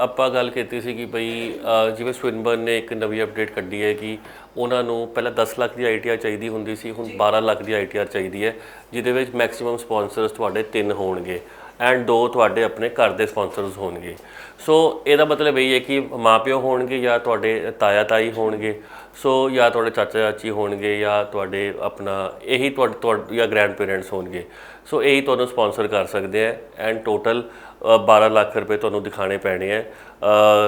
ਆਪਾਂ ਗੱਲ ਕੀਤੀ ਸੀ ਕਿ ਭਈ ਜਿਵੇਂ ਸਵਿਨਬਰਨ ਨੇ ਇੱਕ ਨਵੀਂ ਅਪਡੇਟ ਕੱਢੀ ਹੈ ਕਿ ਉਹਨਾਂ ਨੂੰ ਪਹਿਲਾਂ 10 ਲੱਖ ਦੀ ਆਈਟੀਆਰ ਚਾਹੀਦੀ ਹੁੰਦੀ ਸੀ ਹੁਣ 12 ਲੱਖ ਦੀ ਆਈਟੀਆਰ ਚਾਹੀਦੀ ਹੈ ਜਿਹਦੇ ਵਿੱਚ ਮੈਕਸਿਮਮ ਸਪਾਂਸਰਸ ਤੁਹਾਡੇ ਤਿੰਨ ਹੋਣਗੇ। ਐਂਡ ਦੋ ਤੁਹਾਡੇ ਆਪਣੇ ਘਰ ਦੇ ਸਪਾਂਸਰਸ ਹੋਣਗੇ। ਸੋ ਇਹਦਾ ਮਤਲਬ ਇਹ ਹੈ ਕਿ ਮਾਪਿਓ ਹੋਣਗੇ ਜਾਂ ਤੁਹਾਡੇ ਤਾਇਆ ਤਾਈ ਹੋਣਗੇ। ਸੋ ਜਾਂ ਤੁਹਾਡੇ ਚਾਚਾ ਚਾਚੀ ਹੋਣਗੇ ਜਾਂ ਤੁਹਾਡੇ ਆਪਣਾ ਇਹੀ ਤੁਹਾਡੇ ਤੁਹਾਡੇ, ਜਾਂ ਗ੍ਰੈਂਡ ਪੇਰੈਂਟਸ ਹੋਣਗੇ। ਸੋ ਇਹੀ ਤੁਹਾਨੂੰ ਸਪਾਂਸਰ ਕਰ ਸਕਦੇ ਆ ਐਂਡ ਟੋਟਲ 12 ਲੱਖ ਰੁਪਏ ਤੁਹਾਨੂੰ ਦਿਖਾਣੇ ਪੈਣੇ ਆ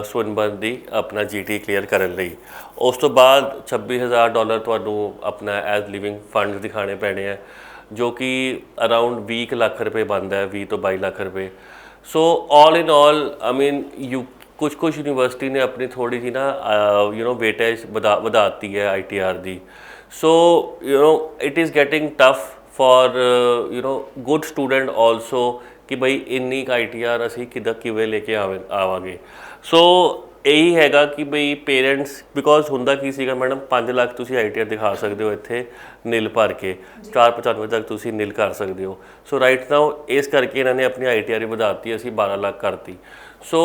ਸਵਿਨਬਰਨ ਦੀ ਆਪਣਾ ਜੀਟੀ ਕਲੀਅਰ ਕਰਨ ਲਈ। ਉਸ ਤੋਂ ਬਾਅਦ 26000 ਡਾਲਰ ਤੁਹਾਨੂੰ ਆਪਣਾ ਐਜ਼ ਲਿਵਿੰਗ ਫੰਡ ਦਿਖਾਣੇ ਪੈਣੇ ਆ जो कि अराउंड 20 लाख रुपए बनता है वी तो बाई लाख रुपए। So all in all I mean you कुछ कुछ यूनिवर्सिटी ने अपनी थोड़ी सी ना यू नो वेटेज बधाती है I T R the. So you know it is getting tough for you know good student also कि भाई इन्नी का आई टी आर असी कि लेके आवे, आवांगे। सो ਇਹੀ ਹੈਗਾ ਕਿ ਬਈ ਪੇਰੈਂਟਸ ਬਿਕੋਜ਼ ਹੁੰਦਾ ਕੀ ਸੀਗਾ ਮੈਡਮ 5 ਲੱਖ ਤੁਸੀਂ ਆਈਟੀਆਰ ਦਿਖਾ ਸਕਦੇ ਹੋ ਇੱਥੇ ਨਿਲ ਭਰ ਕੇ। 495 ਤੱਕ ਤੁਸੀਂ ਨਿਲ ਕਰ ਸਕਦੇ ਹੋ। ਸੋ ਰਾਈਟ ਨਾਓ ਇਸ ਕਰਕੇ ਇਹਨਾਂ ਨੇ ਆਪਣੀ ਆਈਟੀਆਰ ਵਧਾਤੀ ਅਸੀਂ 12 ਲੱਖ ਕਰਤੀ। ਸੋ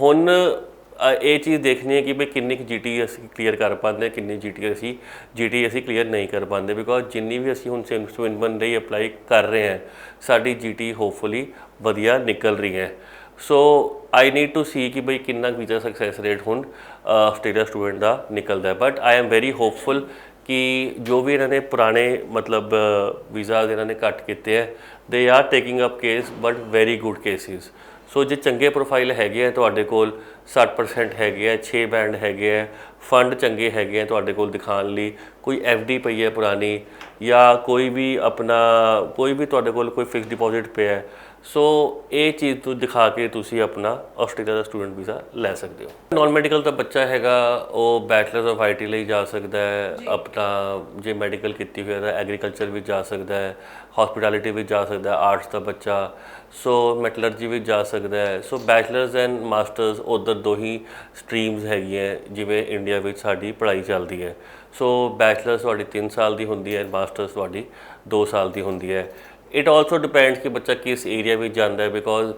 ਹੁਣ ਇਹ ਚੀਜ਼ ਦੇਖਣੀ ਹੈ ਕਿ ਬਈ ਕਿੰਨੀ ਕੁ ਜੀਟੀ ਅਸੀਂ ਕਲੀਅਰ ਕਰ ਪਾਉਂਦੇ ਹਾਂ ਕਿੰਨੀ ਜੀਟੀ ਅਸੀਂ ਜੀਟੀ ਅਸੀਂ ਕਲੀਅਰ ਨਹੀਂ ਕਰ ਪਾਉਂਦੇ ਬਿਕੋਜ਼ ਜਿੰਨੀ ਵੀ ਅਸੀਂ ਹੁਣ ਸਵਿਨਬਨ ਲਈ ਅਪਲਾਈ ਕਰ ਰਹੇ ਹਾਂ ਸਾਡੀ ਜੀਟੀ ਹੋਪਫੁਲੀ ਵਧੀਆ ਨਿਕਲ ਰਹੀ ਹੈ। ਸੋ ਆਈ ਨੀਡ ਟੂ ਸੀ ਕਿ ਬਈ ਕਿੰਨਾ ਵੀਜ਼ਾ ਸਕਸੈਸ ਰੇਟ ਹੁਣ ਆਸਟ੍ਰੇਲੀਆ ਸਟੂਡੈਂਟ ਦਾ ਨਿਕਲਦਾ but I am very hopeful ਕਿ ਜੋ ਵੀ ਇਹਨਾਂ ਨੇ ਪੁਰਾਣੇ ਮਤਲਬ ਵੀਜ਼ਾਸ ਇਹਨਾਂ ਨੇ ਕੱਟ ਕੀਤੇ ਹੈ they are taking up case but very good cases so ਜੇ ਚੰਗੇ ਪ੍ਰੋਫਾਈਲ ਹੈਗੇ ਆ ਤੁਹਾਡੇ ਕੋਲ 60% ਹੈਗੇ ਆ 6 ਬੈਂਡ ਹੈਗੇ ਆ ਫੰਡ ਚੰਗੇ ਹੈਗੇ ਆ ਤੁਹਾਡੇ ਕੋਲ ਦਿਖਾਉਣ ਲਈ ਕੋਈ ਡੀ ਪਈ ਹੈ ਪੁਰਾਣੀ ਜਾਂ ਕੋਈ ਵੀ ਆਪਣਾ ਕੋਈ ਵੀ ਤੁਹਾਡੇ ਕੋਲ ਕੋਈ ਫਿਕਸ ਡਿਪੋਜ਼ਿਟ ਪਿਆ ਹੈ ਸੋ ਇਹ ਚੀਜ਼ ਤੋਂ ਦਿਖਾ ਕੇ ਤੁਸੀਂ ਆਪਣਾ ਆਸਟ੍ਰੇਲੀਆ ਦਾ ਸਟੂਡੈਂਟ ਵੀਜ਼ਾ ਲੈ ਸਕਦੇ ਹੋ। ਨਾਨ ਮੈਡੀਕਲ ਦਾ ਬੱਚਾ ਹੈਗਾ ਉਹ ਬੈਚਲਰਸ ਆਫ ਆਈਟੀ ਲਈ ਜਾ ਸਕਦਾ ਹੈ ਆਪਣਾ ਜੇ ਮੈਡੀਕਲ ਕੀਤੀ ਹੋਈ ਹੈ ਤਾਂ ਐਗਰੀਕਲਚਰ ਵਿੱਚ ਜਾ ਸਕਦਾ ਹੈ ਹਸਪਿਟੈਲਿਟੀ ਵਿੱਚ ਜਾ ਸਕਦਾ ਹੈ ਆਰਟਸ ਦਾ ਬੱਚਾ। ਸੋ ਮੈਟਲਰਜੀ ਵਿੱਚ ਜਾ ਸਕਦਾ ਹੈ। ਸੋ ਬੈਚਲਰਸ ਐਂਡ ਮਾਸਟਰਸ ਉਧਰ ਦੋ ਹੀ ਸਟਰੀਮਸ ਹੈਗੀਆਂ ਜਿਵੇਂ ਇੰਡੀਆ ਵਿੱਚ ਸਾਡੀ ਪੜ੍ਹਾਈ ਚੱਲਦੀ ਹੈ। ਸੋ ਬੈਚਲਰਸ ਤੁਹਾਡੀ 3 ਸਾਲ ਦੀ ਹੁੰਦੀ ਹੈ ਮਾਸਟਰਸ ਤੁਹਾਡੀ 2 ਸਾਲ ਦੀ ਹੁੰਦੀ ਹੈ। ਇਟ ਆਲਸੋ ਡਿਪੈਂਡਸ ਕਿ ਬੱਚਾ ਕਿਸ ਏਰੀਆ ਵਿੱਚ ਜਾਂਦਾ ਹੈ ਬਿਕੋਜ਼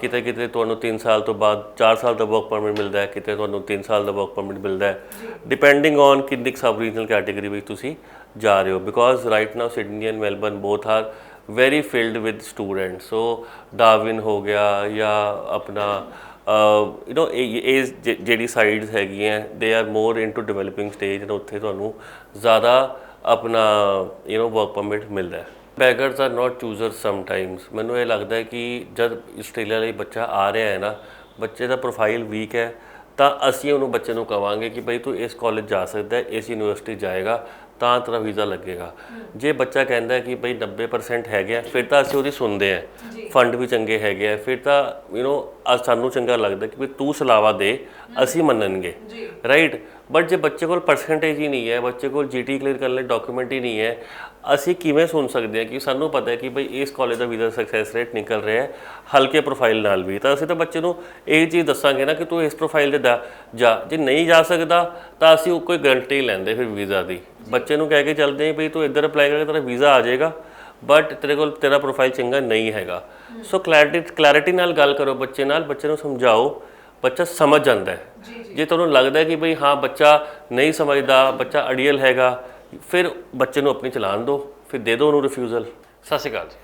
ਕਿਤੇ ਕਿਤੇ ਤੁਹਾਨੂੰ 3 ਸਾਲ ਤੋਂ ਬਾਅਦ 4 ਸਾਲ ਦਾ ਵਰਕ ਪਰਮਿਟ ਮਿਲਦਾ ਹੈ ਕਿਤੇ ਤੁਹਾਨੂੰ 3 ਸਾਲ ਦਾ ਵਰਕ ਪਰਮਿਟ ਮਿਲਦਾ ਹੈ ਡਿਪੈਂਡਿੰਗ ਔਨ ਕਿੰਨੀ ਸਬ ਰੀਜਨਲ ਕੈਟਾਗਰੀ ਵਿੱਚ ਤੁਸੀਂ ਜਾ ਰਹੇ ਹੋ because right now Sydney and Melbourne both are very filled with student so Darwin ਹੋ ਗਿਆ ਜਾਂ ਆਪਣਾ ਯੂ نو ਇਹ ਜ- ਜਿਹੜੀ ਸਾਈਡਸ ਹੈਗੀਆਂ they are more into developing stage and ਉੱਥੇ ਤੁਹਾਨੂੰ ਜ਼ਿਆਦਾ ਆਪਣਾ ਯੂ نو ਵਰਕ ਪਰਮਿਟ ਮਿਲਦਾ ਹੈ ਬੈਗਰਸ ਆਰ ਨਾਟ ਚੂਜ਼ਰ ਸਮਟਾਈਮਸ ਮੈਨੂੰ ਇਹ ਲੱਗਦਾ ਹੈ ਕਿ ਜਦ ਆਸਟ੍ਰੇਲੀਆ ਲਈ ਬੱਚਾ ਆ ਰਿਹਾ ਹੈ ਨਾ ਬੱਚੇ ਦਾ ਪ੍ਰੋਫਾਈਲ ਵੀਕ ਹੈ ਤਾਂ ਅਸੀਂ ਉਹਨੂੰ ਬੱਚੇ ਨੂੰ ਕਵਾਂਗੇ ਕਿ ਭਾਈ ਤੂੰ ਇਸ ਕਾਲਜ ਜਾ ਸਕਦਾ ਹੈ ਇਸ ਯੂਨੀਵਰਸਿਟੀ ਜਾਏਗਾ ਤਾਂ ਤੇਰਾ ਵੀਜ਼ਾ ਲੱਗੇਗਾ। ਜੇ ਬੱਚਾ ਕਹਿੰਦਾ ਹੈ ਕਿ ਭਾਈ 90% ਹੈਗੇ ਆ ਫਿਰ ਤਾਂ ਅਸੀਂ ਉਹਦੀ ਸੁਣਦੇ ਆ ਫੰਡ ਵੀ ਚੰਗੇ ਹੈਗੇ ਆ ਫਿਰ ਤਾਂ ਯੂ نو ਸਾਨੂੰ ਚੰਗਾ ਲੱਗਦਾ ਕਿ ਵੀ ਤੂੰ ਸਲਾਵਾ ਦੇ ਅਸੀਂ ਮੰਨਣਗੇ। ਰਾਈਟ ਬਟ ਜੇ ਬੱਚੇ ਕੋਲ ਪਰਸੈਂਟੇਜ ਹੀ ਨਹੀਂ ਹੈ ਬੱਚੇ ਕੋਲ ਜੀਟੀ ਕਲੀਅਰ ਕਰਨ ਲਈ ਡਾਕੂਮੈਂਟ ਹੀ ਨਹੀਂ ਹੈ ਅਸੀਂ ਕਿਵੇਂ ਸੁਣ ਸਕਦੇ ਹਾਂ ਕਿ ਸਾਨੂੰ ਪਤਾ ਹੈ ਕਿ ਭਈ ਇਸ ਕਾਲਜ ਦਾ ਵੀਜ਼ਾ ਸਕਸੈਸ ਰੇਟ ਨਿਕਲ ਰਿਹਾ ਹੈ ਹਲਕੇ ਪ੍ਰੋਫਾਈਲ ਨਾਲ ਵੀ। ਤਾਂ ਅਸੀਂ ਤਾਂ ਬੱਚੇ ਨੂੰ ਇਹ ਚੀਜ਼ ਦੱਸਾਂਗੇ ਨਾ ਕਿ ਤੂੰ ਇਸ ਪ੍ਰੋਫਾਈਲ ਦੇ ਦਾ ਜਾ। ਜੇ ਨਹੀਂ ਜਾ ਸਕਦਾ ਤਾਂ ਅਸੀਂ ਉਹ ਕੋਈ ਗਰੰਟੀ ਲੈਂਦੇ ਫਿਰ ਵੀਜ਼ਾ ਦੀ। ਬੱਚੇ ਨੂੰ ਕਹਿ ਕੇ ਚੱਲਦੇ ਹਾਂ ਭਈ ਤੂੰ ਇੱਧਰ ਅਪਲਾਈ ਕਰਕੇ ਤੇਰਾ ਵੀਜ਼ਾ ਆ ਜਾਏਗਾ ਬਟ ਤੇਰੇ ਕੋਲ ਤੇਰਾ ਪ੍ਰੋਫਾਈਲ ਚੰਗਾ ਨਹੀਂ ਹੈਗਾ। ਸੋ ਕਲੈਰਿਟੀ ਕਲੈਰਿਟੀ ਨਾਲ ਗੱਲ ਕਰੋ ਬੱਚੇ ਨਾਲ ਬੱਚੇ ਨੂੰ ਸਮਝਾਓ। ਬੱਚਾ ਸਮਝ ਜਾਂਦਾ ਹੈ। ਜੇ ਤੁਹਾਨੂੰ ਲੱਗਦਾ ਹੈ ਕਿ ਭਈ ਹਾਂ ਬੱਚਾ ਨਹੀਂ ਸਮਝਦਾ ਬੱਚਾ ਅੜੀਅਲ ਹੈਗਾ ਫਿਰ ਬੱਚੇ ਨੂੰ ਆਪਣੀ ਚਲਾਨ ਦਿਓ, ਫਿਰ ਦੇ ਦਿਓ ਉਹਨੂੰ ਰਿਫਿਊਜ਼ਲ ਸਤਿ ਸ਼੍ਰੀ ਅਕਾਲ ਜੀ।